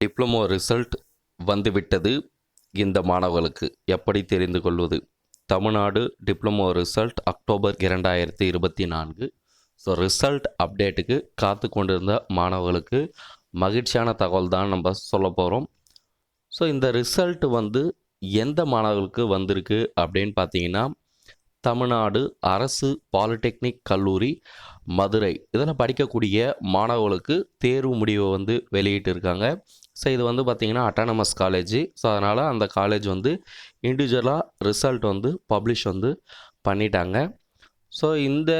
Diploma result வந்துவிட்டது இந்த மாணவர்களுக்கு. எப்படி தெரிந்து கொள்வது? தமிழ்நாடு டிப்ளமோ ரிசல்ட் அக்டோபர் இரண்டாயிரத்தி இருபத்தி நான்கு. ஸோ ரிசல்ட் அப்டேட்டுக்கு காத்து கொண்டிருந்த மாணவர்களுக்கு மகிழ்ச்சியான தகவல் தான் நம்ம சொல்ல போகிறோம் ஸோ இந்த ரிசல்ட் வந்து எந்த மாணவர்களுக்கு வந்திருக்கு அப்படின்னு பார்த்தீங்கன்னா தமிழ்நாடு அரசு பாலிடெக்னிக் கல்லூரி மதுரை. இதில் படிக்கக்கூடிய மாணவர்களுக்கு தேர்வு முடிவை வந்து வெளியிட்டிருக்காங்க. ஸோ இது வந்து பார்த்திங்கன்னா அட்டானமஸ் காலேஜ் ஸோ அதனால் அந்த காலேஜ் வந்து இண்டிவிஜுவலாக ரிசல்ட் வந்து பப்ளிஷ் வந்து பண்ணிட்டாங்க. ஸோ இந்த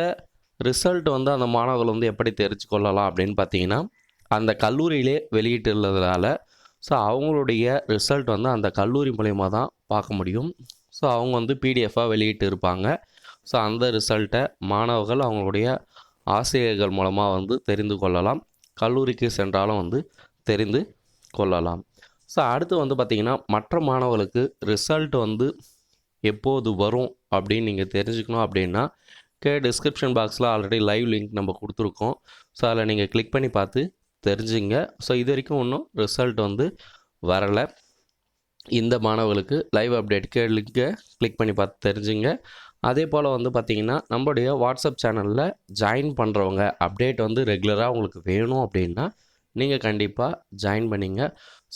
ரிசல்ட் வந்து அந்த மாணவர்கள் வந்து எப்படி தெரிஞ்சு கொள்ளலாம் அப்படின்னு பார்த்தீங்கன்னா அந்த கல்லூரியிலே வெளியிட்டுள்ளதுனால ஸோ அவங்களுடைய ரிசல்ட் வந்து அந்த கல்லூரி மூலயமா தான் பார்க்க முடியும். ஸோ அவங்க வந்து பிடிஎஃபாக வெளியிட்டு இருப்பாங்க. ஸோ அந்த ரிசல்ட்டை மாணவர்கள் அவங்களுடைய ஆசிரியர்கள் மூலமாக வந்து தெரிந்து கொள்ளலாம். கல்லூரிக்கு சென்றாலும் வந்து தெரிந்து கொள்ளலாம். ஸோ அடுத்து வந்து பார்த்திங்கன்னா மற்ற மாணவர்களுக்கு ரிசல்ட் வந்து எப்போது வரும் அப்படின்னு நீங்கள் தெரிஞ்சுக்கணும் அப்படின்னா கே டிஸ்கிரிப்ஷன் பாக்ஸில் ஆல்ரெடி லைவ் லிங்க் நம்ம கொடுத்துருக்கோம். ஸோ அதில் நீங்கள் கிளிக் பண்ணி பார்த்து தெரிஞ்சுங்க. ஸோ இது வரைக்கும் இன்னும் ரிசல்ட் வந்து வரலை. இந்த மாணவர்களுக்கு லைவ் அப்டேட்டுக்கு லிங்கை கிளிக் பண்ணி பார்த்து தெரிஞ்சுங்க. அதே போல் வந்து பார்த்திங்கன்னா நம்மளுடைய வாட்ஸ்அப் சேனலில் ஜாயின் பண்ணுறவங்க அப்டேட் வந்து ரெகுலராக உங்களுக்கு வேணும் அப்படின்னா நீங்கள் கண்டிப்பாக ஜாயின் பண்ணிங்க.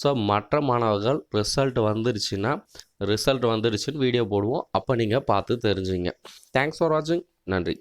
ஸோ மற்ற மாணவர்கள் ரிசல்ட் வந்துருச்சுன்னா ரிசல்ட் வந்துருச்சுன்னு வீடியோ போடுவோம். அப்போ நீங்கள் பார்த்து தெரிஞ்சுங்க. தேங்க்ஸ் ஃபார் வாட்சிங் நன்றி.